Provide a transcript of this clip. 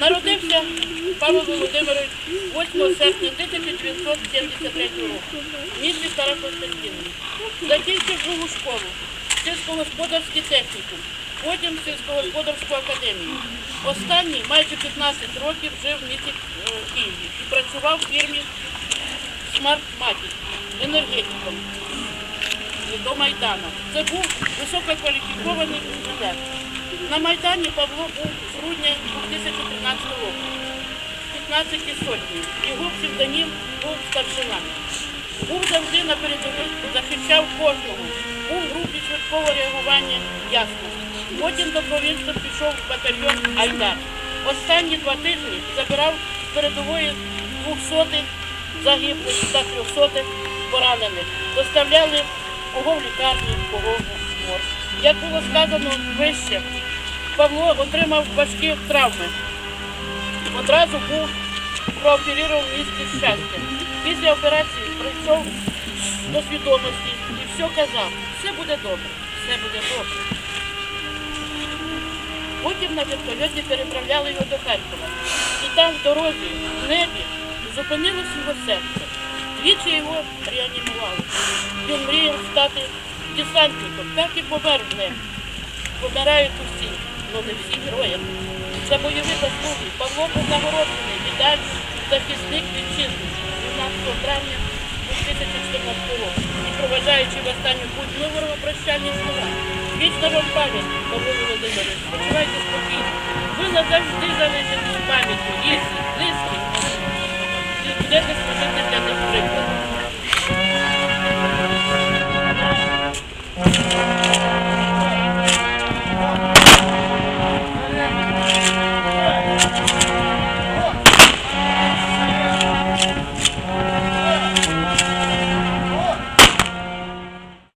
Народився Павло Володимирович 8 серпня 1973 року в місті Старокостянтинівці. Закінчив другу школу, сільськогосподарський технікум, потім сільськогосподарську академію. Останні майже 15 років жив в місті е, Києві і працював в фірмі Смарт Матік енергетиком до Майдану. Це був висококваліфікований інженер. На Майдані Павло був з грудня 2013 року. 15 сотні. Його псевдонім був старшина. Був завжди на передовій, захищав кожного. Був в групі швидкого реагування ясно. Потім добровільцем пішов в батальйон Айдар. Останні два тижні забирав з передової 200 загиблих та 300 поранених. Доставляли кого в лікарні, кого в морг. Як було сказано вище, Павло отримав важкі травми. Одразу був прооперований в місті щастя. Після операції прийшов до свідомості і все казав, все буде добре, все буде добре. Потім на вертольоті переправляли його до Харкова. І там в дорозі, в небі, зупинилось його серце. Двічі його реанімували. Він мріяв стати десантником, так і помер. Помирають усі, але не всі героями. За бойові заслуги Павло нагороджений медаллю захисник вітчизни 12 травня 2014 року. І проважаючи в останню путь говоримо прощальні слова. Вічна вам пам'ять, Павло Володимирович, почувайте спокійно. Ви назавжди залишитесь в пам'яті, рідні, близькі. І будете